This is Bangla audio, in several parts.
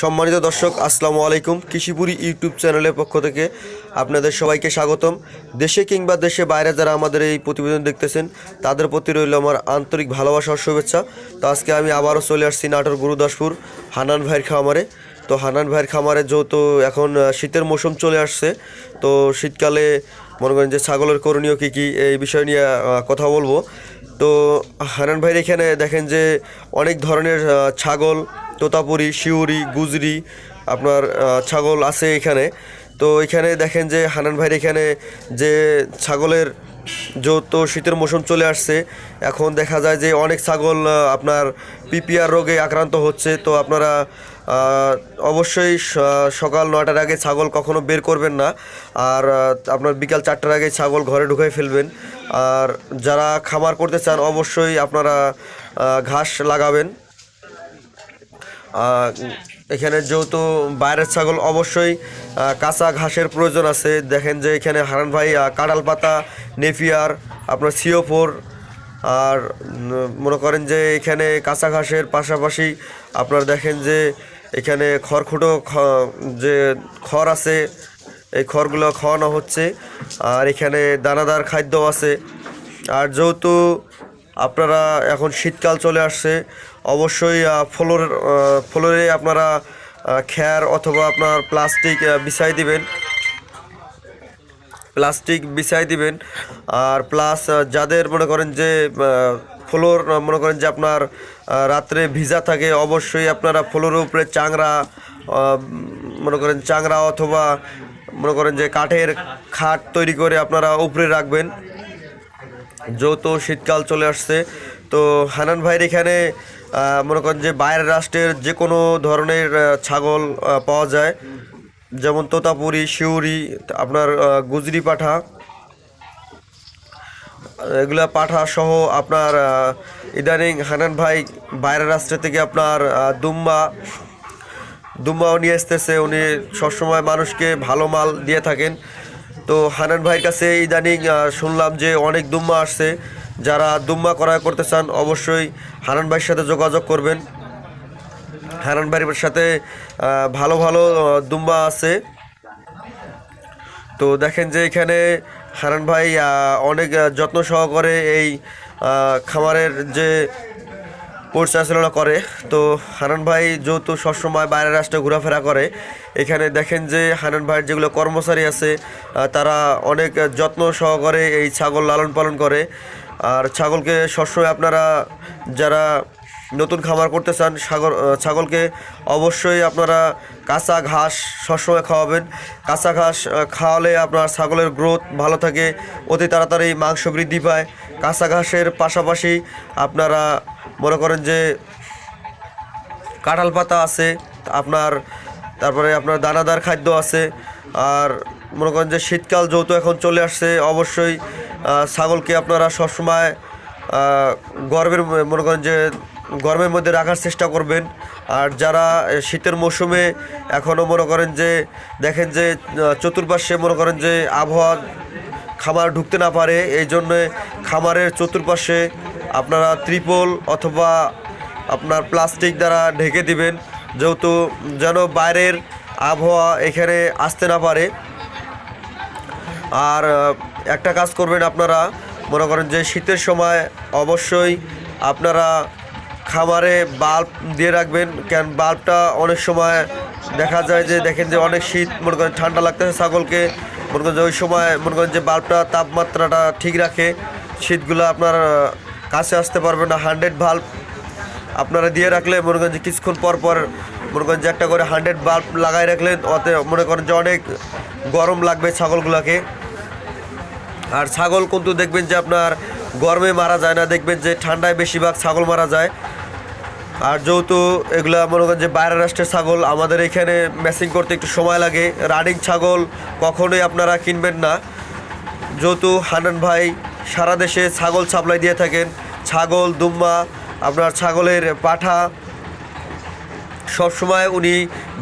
সম্মানিত দর্শক, আসসালামু আলাইকুম। কৃষিপুরি ইউটিউব চ্যানেলের পক্ষ থেকে আপনাদের সবাইকে স্বাগতম। দেশে কিংবা দেশে বাইরে যারা আমাদের এই প্রতিবেদন দেখতেছেন, তাদের প্রতি রইল আমার আন্তরিক ভালোবাসা ও শুভেচ্ছা। তো আজকে আমি আবারও চলে আসছি নাটোর গুরুদাসপুর হানান ভাইয়ের খামারে। তো হানান ভাইয়ের খামারে যেহেতু এখন শীতের মৌসুম চলে আসছে, তো শীতকালে মনে করেন যে ছাগলের করণীয় কী কী, এই বিষয় নিয়ে কথা বলব। তো হানান ভাইয়ের এখানে দেখেন যে অনেক ধরনের ছাগল তোতাপুরি, শিউরি, গুজরি, আপনার ছাগল আছে এখানে। তো এখানে দেখেন যে হানান ভাইয়ের এখানে যে ছাগলের যেহেতু শীতের মৌসুম চলে আসছে। এখন দেখা যায় যে অনেক ছাগল আপনার পিপিআর রোগে আক্রান্ত হচ্ছে। তো আপনারা অবশ্যই সকাল নটার আগে ছাগল কখনো বের করবেন না। আর আপনার বিকাল চারটার আগে ছাগল ঘরে ঢুকাই ফেলবেন। আর যারা খামার করতে চান, অবশ্যই আপনারা ঘাস লাগাবেন। এখানে যেহেতু বাইরের ছাগল অবশ্যই কাঁচা ঘাসের প্রয়োজন আছে। দেখেন যে এখানে হারান ভাই কাঁঠাল পাতা নেফিয়ার আপনার সিওফোর, আর মনে করেন যে এখানে কাঁচা ঘাসের পাশাপাশি আপনার দেখেন যে এখানে খড়খুটো যে খড় আছে, এই খড়গুলো খাওয়ানো হচ্ছে। আর এখানে দানাদার খাদ্য আছে। আর যেহেতু আপনারা এখন শীতকাল চলে আসছে অবশ্যই ফ্লোর ফ্লোরে আপনারা খ্যার অথবা আপনার প্লাস্টিক বিছাই দিবেন। প্লাস্টিক বিছাই দিবেন। আর প্লাস যাদের মনে করেন যে ফ্লোর মনে করেন যে আপনার রাত্রে ভিজা থাকে অবশ্যই আপনারা ফ্লোরের উপরে আহ, মনে করেন চাংড়া অথবা মনে করেন যে কাঠের খাট তৈরি করে আপনারা উপরে রাখবেন। যেহেতু শীতকাল চলে আসছে। তো হানান ভাইয়ের এখানে মনে করেন যে বাইরের রাষ্ট্রের যে কোনো ধরনের ছাগল পাওয়া যায়। যেমন তোতাপুরি, শিউরি, আপনার গুজরি পাঠা। এগুলা পাঠা সহ আপনার ইদানিং হানান ভাই বাইরের রাষ্ট্র থেকে আপনার দুম্বা, দুম্বাও নিয়ে আসতেছে। উনি সবসময় মানুষকে ভালো মাল দিয়ে থাকেন। তো হানান ভাইয়ের কাছে ইদানিং শুনলাম যে অনেক দুম্বা আসছে। যারা দুম্বা ক্রয় করতে চান, অবশ্যই হারান ভাইয়ের সাথে যোগাযোগ করবেন। হারান ভাইয়ের সাথে ভালো ভালো দুম্বা আছে। তো দেখেন যে এখানে হারান ভাই অনেক যত্ন সহকারে এই খামারের যে পরিচালনা করে। তো হারান ভাই যেহেতু সবসময় বাইরের রাষ্ট্রে ঘোরাফেরা করে, এখানে দেখেন যে হারান ভাইয়ের যেগুলো কর্মচারী আছে তারা অনেক যত্ন সহকারে এই ছাগল লালন পালন করে। আর ছাগলকে সবসময় আপনারা যারা নতুন খামার করতে চান, সাগর ছাগলকে অবশ্যই আপনারা কাঁচা ঘাস সবসময় খাওয়াবেন। কাঁচা ঘাস খাওয়ালে আপনার ছাগলের গ্রোথ ভালো থাকে, অতি তাড়াতাড়ি মাংস বৃদ্ধি পায়। কাঁচা ঘাসের পাশাপাশি আপনারা মনে করেন যে কাঁঠাল পাতা আছে আপনার তারপরে আপনার দানাদার খাদ্য আছে আর মনে করেন যে শীতকাল যেহেতু এখন চলে আসছে অবশ্যই ছাগলকে আপনারা সবসময় আহ, গরমের মনে করেন যে গরমের মধ্যে রাখার চেষ্টা করবেন। আর যারা শীতের মৌসুমে এখনও মনে করেন যে দেখেন যে চতুর্পাশে মনে করেন যে আবহাওয়া খামার ঢুকতে না পারে এই জন্যে খামারের চতুর্পাশে আপনারা ত্রিপল অথবা আপনার প্লাস্টিক দ্বারা ঢেকে দিবেন, যেহেতু যেন বাইরের আবহাওয়া এখানে আসতে না পারে। আর একটা কাজ করবেন আপনারা, মনে করেন যে শীতের সময় অবশ্যই আপনারা খামারে বাল্ব দিয়ে রাখবেন, কেন বাল্বটা অনেক সময় দেখা যায় যে দেখেন যে অনেক শীত, মনে করেন ঠান্ডা লাগতেছে ছাগলকে, মনে করেন যে ওই সময় মনে করেন যে বাল্বটা তাপমাত্রাটা ঠিক রাখে, শীতগুলো আপনার কাছে আসতে পারবে না হান্ড্রেড বাল্ব আপনারা দিয়ে রাখলে মনে করেন যে কিছুক্ষণ পর পর মনে করেন যে একটা করে হান্ড্রেড বাল্ব লাগাই রাখলেন অতে মনে করেন যে অনেক গরম লাগবে ছাগলগুলোকে। আর ছাগল কিন্তু দেখবেন যে আপনার গরমে মারা যায় না, দেখবেন যে ঠান্ডায় বেশিরভাগ ছাগল মারা যায়। আর যেহেতু এগুলা মনে করেন যে বাইরের রাষ্ট্রের ছাগল, আমাদের এখানে ম্যাচিং করতে একটু সময় লাগে। রানিং ছাগল কখনোই আপনারা কিনবেন না। যেহেতু হানান ভাই সারা দেশে ছাগল সাপ্লাই দিয়ে থাকেন। ছাগল, দুম্বা, আপনার ছাগলের পাঠা। সবসময় উনি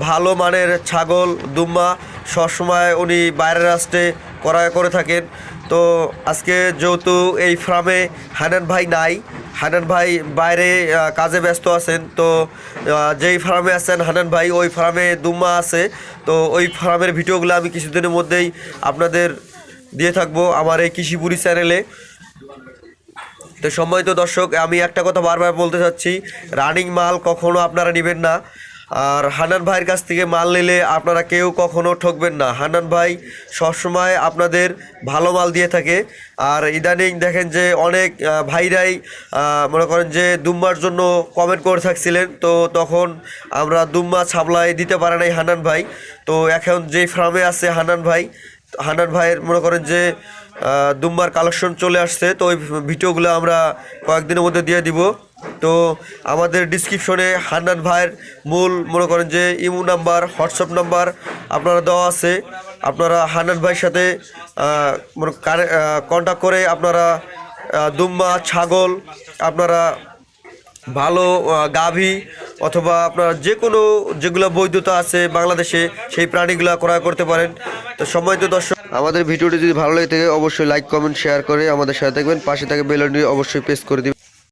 ভালো মানের ছাগল, দুম্বা সবসময় উনি বাইরের রাষ্ট্রে ক্রয় করে থাকেন। তো আজকে যেহেতু এই ফার্মে হানান ভাই নাই, হানান ভাই বাইরে কাজে ব্যস্ত আছেন, তো যেই ফার্মে আছেন হানান ভাই, ওই ফার্মে দুম্মা আছে। তো ওই ফার্মের ভিডিওগুলো আমি কিছুদিনের মধ্যেই আপনাদের দিয়ে থাকব আমার এই কৃষিপুরি চ্যানেলে। তো সম্মানিত দর্শক, আমি একটা কথা বারবার বলতে চাচ্ছি, রানিং মাল কখনো আপনারা নেবেন না। আর হানান ভাইয়ের কাছ থেকে মাল নিলে আপনারা কেউ কখনো ঠকবেন না। হানান ভাই সবসময় আপনাদের ভালো মাল দিয়ে থাকে। আর ইদানিং দেখেন যে অনেক ভাইরাই মনে করেন যে দুম্বার জন্য কমেন্ট করে থাকছিলেন। তো তখন আমরা দুম্মা ছাবলাই দিতে পারে নাই হানান ভাই। তো এখন যে ফার্মে আছে হানান ভাই হানান ভাইয়ের মনে করেন যে দুম্বার কালেকশন চলে আসছে, তো ওই ভিডিওগুলো আমরা কয়েকদিনের মধ্যে দিয়ে দিব। তো আমাদের ডিসক্রিপশনে হান্নান ভাইয়ের মূল মনে করেন যে, ইমো নাম্বার, হোয়াটসঅ্যাপ নাম্বার আপনারা দেওয়া আছে। আপনারা হান্নান ভাইয়ের সাথে কন্ট্যাক্ট করে আপনারা দুম্বা, ছাগল আপনারা ভালো গাভী অথবা আপনার যে কোনো যেগুলো বৈধতা আছে বাংলাদেশে সেই প্রাণীগুলো ক্রয় করতে পারেন। তো সময় তো দর্শক, আমাদের ভিডিওটি যদি ভালো লাগে থাকে, অবশ্যই লাইক কমেন্ট শেয়ার করে আমাদের সাথে থাকবেন। পাশে থাকে বেলনটি অবশ্যই প্রেস করে দিবেন।